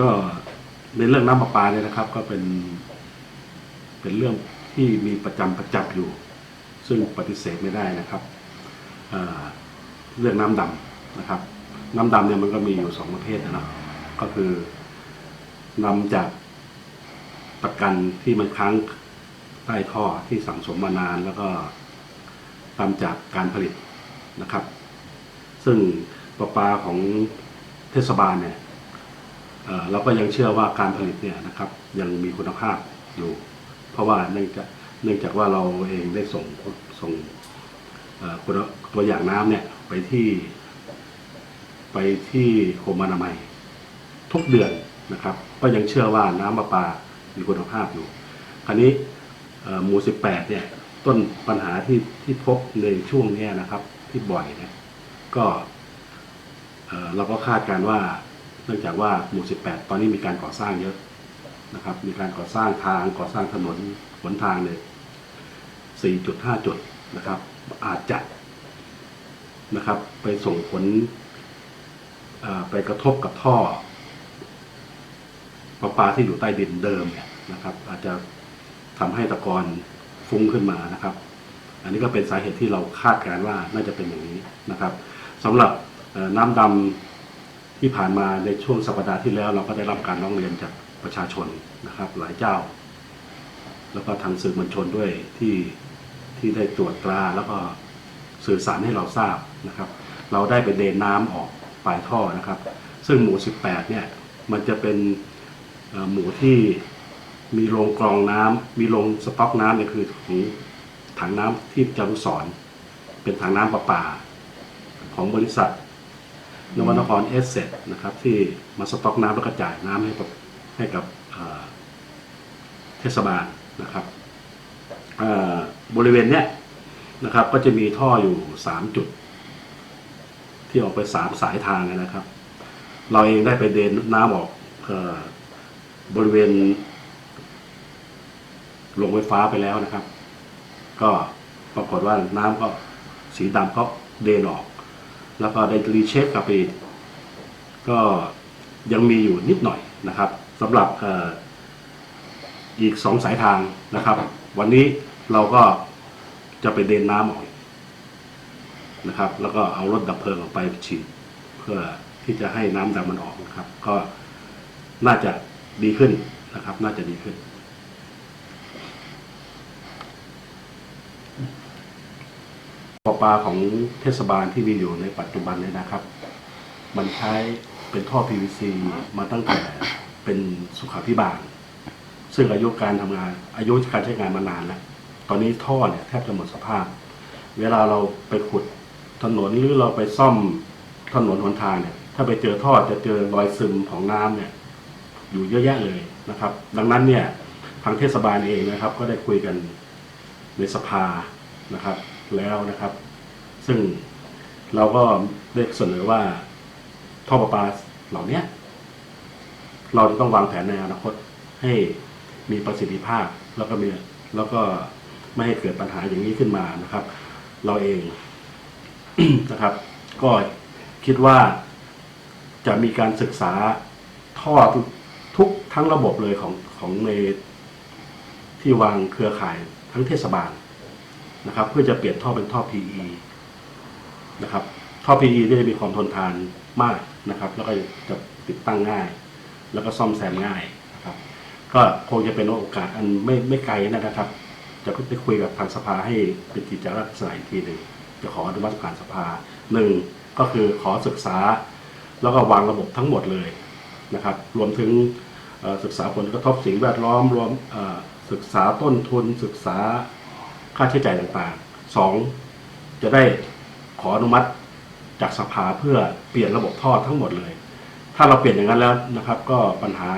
ก็ในเรื่องน้ำประปาเนี่ยนะครับ ก็เป็น เป็นเรื่องที่มีประจำประจับอยู่ ซึ่งปฏิเสธไม่ได้นะครับเเรื่องน้ำดำนะครับ น้ำดำเนี่ยมันก็มีอยู่สองประเภทนะครับก็คือนำจากประกันที่มันค้างใต้ท่อที่สั่งสมมานานแล้วก็ตามจากการผลิตนะครับ ซึ่งประปาของเทศบาลเนี่ย เราก็ยังเชื่อว่าการผลิตเนี่ยนะครับยังมีคุณภาพอยู่ เพราะว่าเนื่องจากเนื่องจากว่าเราเองได้ส่งส่งตัวอย่างน้ำเนี่ยไปที่ไปที่กรมอนามัยทุกเดือนนะครับ ก็ยังเชื่อว่าน้ำประปามีคุณภาพอยู่ คราวนี้เอ่อหมู่ 18 เนี่ยต้นปัญหาที่ที่พบในช่วงนี้นะครับ ที่บ่อยเนี่ยก็เราก็คาดการว่า เนื่องจากว่าหมู่ 18 ตอนนี้มีการก่อสร้างเยอะนะครับ มีการก่อสร้างทางก่อสร้างถนนหนทางเลย4.5 จุดนะครับ อาจจะนะครับ ไปส่งผลไปกระทบกับท่อประปาที่อยู่ใต้ดินเดิมเนี่ยนะครับ อาจจะทำให้ตะกอนฟุ้งขึ้นมานะครับ อันนี้ก็เป็นสาเหตุที่เราคาดการณ์ว่าน่าจะเป็นอย่างนี้นะครับสำหรับน้ำดำ ที่ผ่านมาในช่วงสัปดาห์ที่แล้ว เราก็ได้รับการร้องเรียนจากประชาชนนะครับ หลายเจ้า แล้วก็ทางสื่อมวลชนด้วยที่ที่ได้ตรวจตราแล้วก็สื่อสารให้เราทราบนะครับ เราได้ไปเดนน้ำออกปลายท่อนะครับ ซึ่งหมู่ 18 เนี่ยมันจะเป็นหมู่ที่มีโรงกรองน้ำมีโรงสต็อกน้ำเนี่ยคือของถังน้ำที่จารุสรณ์เป็นถังน้ำประปาของบริษัท นวนครเอสเซนะครับ ที่มาสต็อกน้ำแล้วก็จ่ายน้ำให้กับให้กับเทศบาลนะครับบริเวณเนี้ยนะครับ ก็จะมีท่ออยู่สามจุด ที่ออกไปสามสายทางนะครับ เราเองได้ไปเดินน้ำออกอบริเวณโรงไฟฟ้าไปแล้วนะครับ ก็ปรากฏว่าน้ำก็สีดำก็เดนออก แล้วก็ได้รีเช็คกลับไปอีกก็ยังมีอยู่นิดหน่อยนะครับสำหรับอีกสองสายทางนะครับ วันนี้เราก็จะไปเดินน้ำออกอีกนะครับ แล้วก็เอารถดับเพลิงออกไปฉีดเพื่อที่จะให้น้ำดำมันออกนะครับ ก็น่าจะดีขึ้นนะครับ น่าจะดีขึ้น ปลาปลาของเทศบาลที่มีอยู่ในปัจจุบันเนี่ยนะครับ มันใช้เป็นท่อ PVC มาตั้งแต่เป็นสุขาพิบาล ซึ่งอายุการทำงาน อายุการใช้งานมานานแล้ว ตอนนี้ท่อเนี่ยแทบจะหมดสภาพ เวลาเราไปขุดถนนหรือเราไปซ่อมถนนหนทางเนี่ย ถ้าไปเจอท่อจะเจอรอยซึมของน้ำเนี่ย อยู่เยอะแยะเลยนะครับ ดังนั้นเนี่ยทางเทศบาลเองนะครับ ก็ได้คุยกันในสภานะครับ แล้วนะครับ ซึ่งเราก็ได้เสนอว่าท่อประปาเหล่านี้เราจะต้องวางแผนในอนาคตให้มีประสิทธิภาพแล้วก็มีแล้วก็ไม่ให้เกิดปัญหาอย่างนี้ขึ้นมานะครับ เราเองนะครับ ก็คิดว่าจะมีการศึกษาท่อททุกทั้งระบบเลยของของในที่วางเครือข่ายทั้งเทศบาล นะครับเพื่อจะเปลี่ยนท่อเป็นท่อ PE นะครับท่อ PE ที่จะมีความทนทานมากนะครับ แล้วก็จะติดตั้งง่าย แล้วก็ซ่อมแซมง่ายนะครับ ก็คงจะเป็นโอกาสอันไม่ไม่ไกลนะครับ จะไปคุยกับทางสภาให้เป็นกิจลักษณะอีกทีหนึ่งจะขออนุมัติผ่านสภาหนึ่งก็คือขอศึกษา แล้วก็วางระบบทั้งหมดเลยนะครับ รวมถึงศึกษาผลกระทบสิ่งแวดล้อมรวมศึกษาต้นทุนศึกษา ค่าใช้จ่ายต่างๆสองจะได้ขออนุมัติจากสภาเพื่อเปลี่ยนระบบท่อทั้งหมดเลย ถ้าเราเปลี่ยนอย่างนั้นแล้วนะครับ ก็ปัญหา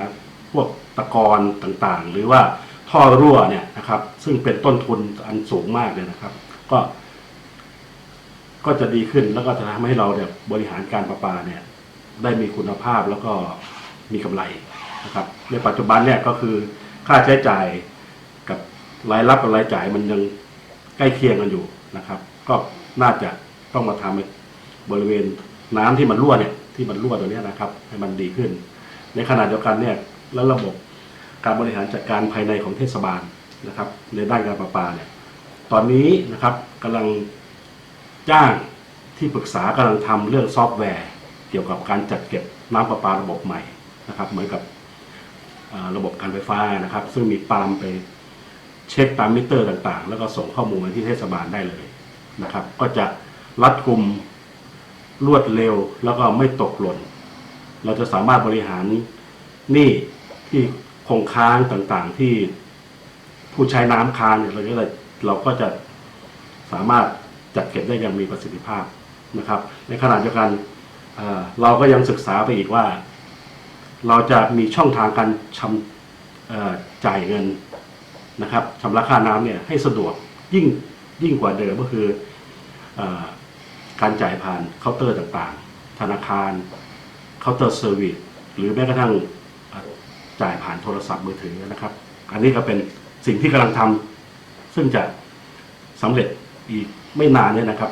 พวกตะกอนต่างๆ หรือว่าท่อรั่วเนี่ยนะครับ ซึ่งเป็นต้นทุนอันสูงมากเลยนะครับ ก็ ก็จะดีขึ้นแล้วก็จะทำให้เราเนี่ยบริหารการประปาเนี่ย ได้มีคุณภาพแล้วก็มีกำไรนะครับ ในปัจจุบันเนี่ยก็คือค่าใช้จ่ายกับรายรับกับรายจ่ายมันยัง ใกล้เคียงกันอยู่นะครับ ก็น่าจะต้องมาทำให้บริเวณน้ำที่มันรั่วเนี่ยที่มันรั่วตัวเนี้ยนะครับ ให้มันดีขึ้น ในขณะเดียวกันเนี่ยแล้วระบบการบริหารจัดการภายในของเทศบาลนะครับ ในด้านการประปาเนี่ยตอนนี้นะครับกำลังจ้างที่ปรึกษากำลังทำเรื่องซอฟต์แวร์ เกี่ยวกับการจัดเก็บน้ำประปาระบบใหม่นะครับ เหมือนกับระบบการไฟฟ้านะครับ ซึ่งมีปาล์มไป เช็คตามมิเตอร์ต่างๆ แล้วก็ส่งข้อมูลมาที่เทศบาลได้เลยนะครับ ก็จะรัดกุมรวดเร็วแล้วก็ไม่ตกหล่น เราจะสามารถบริหารหนี้ที่คงค้างต่างๆ ที่ผู้ใช้น้ำค้างเนี่ยเราก็เลยเราก็จะสามารถจัดเก็บได้อย่างมีประสิทธิภาพนะครับ ในขณะเดียวกันเเราก็ยังศึกษาไปอีกว่า เราจะมีช่องทางการชำจ่ายเงิน นะครับชำระค่าน้ำเนี่ยให้สะดวกยิ่งยิ่งกว่าเดิมก็คืออการจ่ายผ่านเคาน์เตอร์ต่างๆ ธนาคารเคาน์เตอร์เซอร์วิสหรือแม้กระทั่งจ่ายผ่านโทรศัพท์มือถือนะครับ อันนี้ก็เป็นสิ่งที่กำลังทำซึ่งจะสำเร็จอีกไม่นานเนี่ยนะครับ